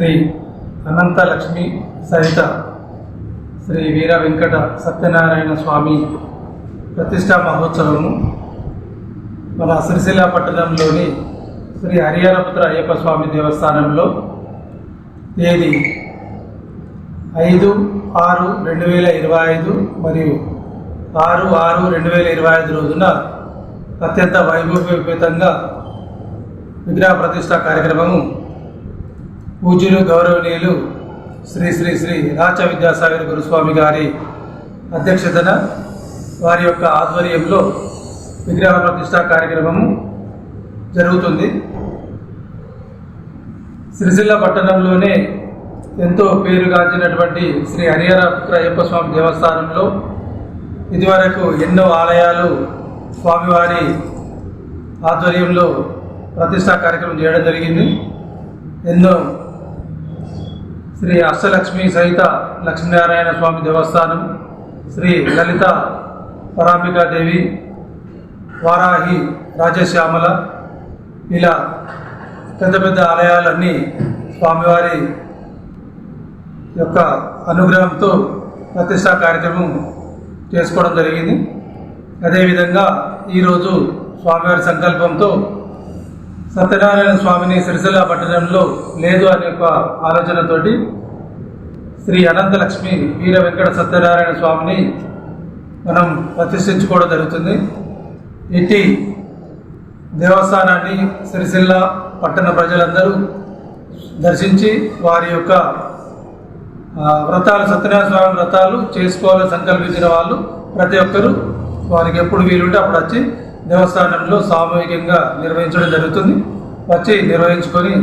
శ్రీ అనంత లక్ష్మి సహిత శ్రీ వీర వెంకట సత్యనారాయణ స్వామి ప్రతిష్టా మహోత్సవము మన సిరిసిల్ల పట్టణంలోని శ్రీ హరిహరపుత్ర అయ్యప్ప స్వామి దేవస్థానంలో తేదీ ఐదు ఆరు రెండు వేల ఇరవై ఐదు మరియు ఆరు ఆరు రెండు వేల ఇరవై ఐదు రోజున అత్యంత వైభవపేతంగా విగ్రహ ప్రతిష్ట కార్యక్రమము పూజ్యులు గౌరవనీయులు శ్రీ శ్రీ శ్రీ రాచ విద్యాసాగర్ గురుస్వామి గారి అధ్యక్షతన వారి యొక్క ఆధ్వర్యంలో విగ్రహ ప్రతిష్ట కార్యక్రమము జరుగుతుంది. సిరిసిల్ల పట్టణంలోనే ఎంతో పేరుగాంచినటువంటి శ్రీ హరిహర పుత్ర అయ్యప్ప స్వామి దేవస్థానంలో ఇదివరకు ఎన్నో ఆలయాలు స్వామివారి ఆధ్వర్యంలో ప్రతిష్టా కార్యక్రమం చేయడం జరిగింది. ఎన్నో శ్రీ అష్టలక్ష్మి సహిత లక్ష్మీనారాయణ స్వామి దేవస్థానం శ్రీ లలిత పరాంబికాదేవి వారాహి రాజశ్యామల ఇలా పెద్ద పెద్ద ఆలయాలన్నీ స్వామివారి యొక్క అనుగ్రహంతో ప్రతిష్టా కార్యక్రమం చేసుకోవడం జరిగింది. అదేవిధంగా ఈరోజు స్వామివారి సంకల్పంతో సత్యనారాయణ స్వామిని సిరిసిల్ల పట్టణంలో లేదు అనే ఒక ఆలోచనతోటి శ్రీ అనంతలక్ష్మి వీర వెంకట సత్యనారాయణ స్వామిని మనం ప్రతిష్ఠించుకోవడం జరుగుతుంది. ఇట్టి దేవస్థానాన్ని సిరిసిల్ల పట్టణ ప్రజలందరూ దర్శించి వారి యొక్క వ్రతాలు సత్యనారాయణ స్వామి వ్రతాలు చేసుకోవాలని సంకల్పించిన వాళ్ళు ప్రతి ఒక్కరూ వారికి ఎప్పుడు వీలుంటే అప్పుడు వచ్చి దేవస్థానంలో సామూహికంగా నిర్వహించడం జరుగుతుంది. వచ్చి నిర్వహించుకొని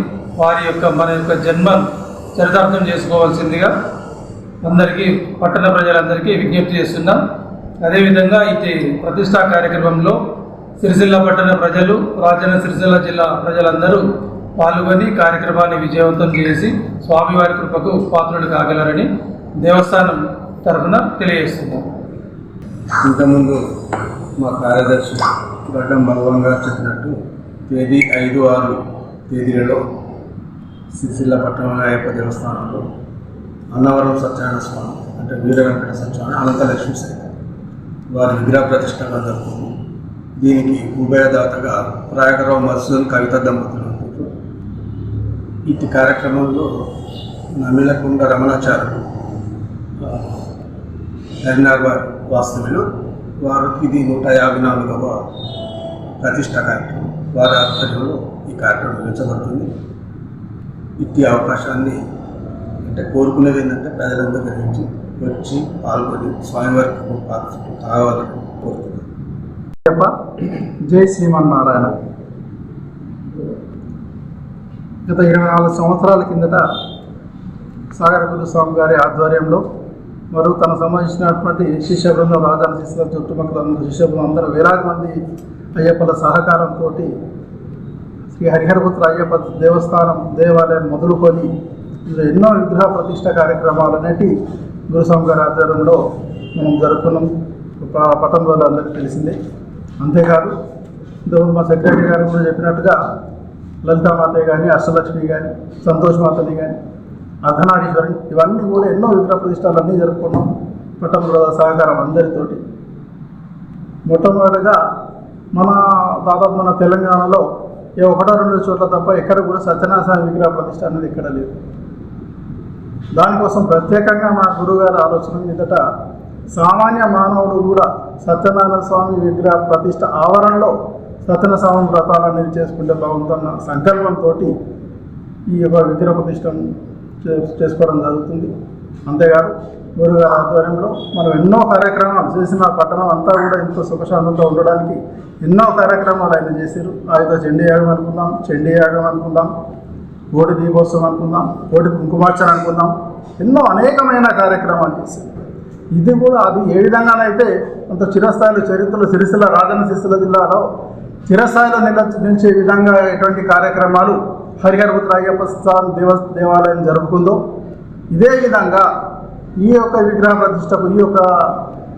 వారి యొక్క మన యొక్క జన్మ చరితార్థం చేసుకోవాల్సిందిగా అందరికీ పట్టణ ప్రజలందరికీ విజ్ఞప్తి చేస్తున్నాం. అదేవిధంగా ఇటు ప్రతిష్టా కార్యక్రమంలో సిరిసిల్ల పట్టణ ప్రజలు రాజన్న సిరిసిల్ల జిల్లా ప్రజలందరూ పాల్గొని కార్యక్రమాన్ని విజయవంతం చేసి స్వామివారి కృపకు పాత్రుడు కాగలరని దేవస్థానం తరఫున తెలియజేస్తున్నాం. ఇంతకుముందు మా కార్యదర్శి గడ్డం భగవాన్ గారు చెప్పినట్టు తేదీ ఐదు ఆరు తేదీలలో సిరిసిల్ల పట్టణ దేవస్థానంలో అన్నవరం సత్యనారాయణ స్వామి అంటే వీరవెంకట సత్యనారాయణ అనంతలక్ష్మి సైతం వారి విగ్రహ ప్రతిష్టగా జరుగుతుంది దీనికి ఉభయదాతగా రాయకరావు మధుసూదన్ కవిత దంపతులు ఇటు కార్యక్రమంలో నమిలకుండ రమణాచార్యులు హరినార్ వారి వాస్తవ్యులు. వారు ఇది నూట యాభై నాలుగవ ప్రతిష్ట కార్యక్రమం వారి ఆధ్వర్యంలో ఈ కార్యక్రమం నిర్వహించబడుతుంది. ఇట్టి అవకాశాన్ని అంటే కోరుకునేది ఏంటంటే ప్రజలందరూ గ్రహించి వచ్చి పాల్గొని స్వామివారికి పాత్ర కావాలని కోరుతున్నాను. జై శ్రీమన్నారాయణ. గత ఇరవై నాలుగు సంవత్సరాల కిందట సాగర గురుస్వామి గారి ఆధ్వర్యంలో మరియు తనకు సంబంధించినటువంటి శిష్య బృందం రాజాన శిష్యుల చుట్టుపక్కల ఉన్న శిష్య బృందం అందరూ వేలాది మంది అయ్యప్పల సహకారంతో శ్రీ హరిహరపుత్ర అయ్యప్ప దేవస్థానం దేవాలయం మొదలుకొని ఇందులో ఎన్నో విగ్రహ ప్రతిష్ట కార్యక్రమాలు అనేటి గురుస్వామి గారి ఆధ్వర్యంలో మనం జరుపుకున్నాం. పట్టణ వాళ్ళు అందరికీ తెలిసిందే. అంతేకాదు ఇంతకుముందు మా సెక్రటరీ గారు కూడా చెప్పినట్టుగా లలితామాత కానీ అష్టలక్ష్మి కానీ సంతోష్ మాతని కానీ అర్ధనారీశ్వరి ఇవన్నీ కూడా ఎన్నో విగ్రహ ప్రతిష్టాలు అన్నీ జరుపుకున్నాం. పట్టణ సహకారం అందరితోటి. మొట్టమొదటిగా మన దాదాపు మన తెలంగాణలో ఏ ఒకటో రెండు చోట్ల తప్ప ఎక్కడ కూడా సత్యనారాయణ స్వామి విగ్రహ ప్రతిష్ట అనేది ఇక్కడ లేదు. దానికోసం ప్రత్యేకంగా మా గురువుగారి ఆలోచన మీదట సామాన్య మానవుడు కూడా సత్యనారాయణ స్వామి విగ్రహ ప్రతిష్ట ఆవరణలో సత్యనారాయణ స్వామి వ్రతాలు అనేది చేసుకుంటే బాగుందన్న సంకల్పంతో ఈ యొక్క విగ్రహ ప్రతిష్టం చే- చేసుకోవడం జరుగుతుంది. అంతేకాదు గురుగారి ఆధ్వర్యంలో మనం ఎన్నో కార్యక్రమాలు చేసిన పట్టణం అంతా కూడా ఎంతో సుఖశాంతంతో ఉండడానికి ఎన్నో కార్యక్రమాలు ఆయన చేశారు. ఆయుధ చెండి యాగం అనుకుందాం చెండి యాగం అనుకుందాం కోటి దీపోత్సవం అనుకుందాం కోటి కుంకుమార్చన అనుకుందాం. ఎన్నో అనేకమైన కార్యక్రమాలు చేశారు. ఇది కూడా అది ఏ విధంగానైతే అంత చిరస్థాయిలో చరిత్రలో సిరిసిల్ల రాజన్న సిరిసిల్ల జిల్లాలో చిరస్థాయిలో నిల నిలిచే విధంగా ఎటువంటి కార్యక్రమాలు హరిహరపుత్ర అయ్యప్ప స్వామి దేవ దేవాలయం జరుపుకుందో ఇదే విధంగా ఈ యొక్క విగ్రహ ప్రతిష్టకు ఈ యొక్క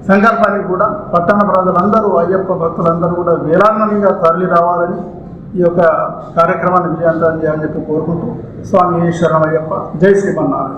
సంకల్పానికి కూడా పట్టణ ప్రజలందరూ అయ్యప్ప భక్తులందరూ కూడా వేలాంగణంగా తరలి రావాలని ఈ యొక్క కార్యక్రమాన్ని విజయవంతం చేయాలని చెప్పి కోరుకుంటూ స్వామి ఈశ్వరమయ్యప్ప. జై శ్రీమన్నారాయణ.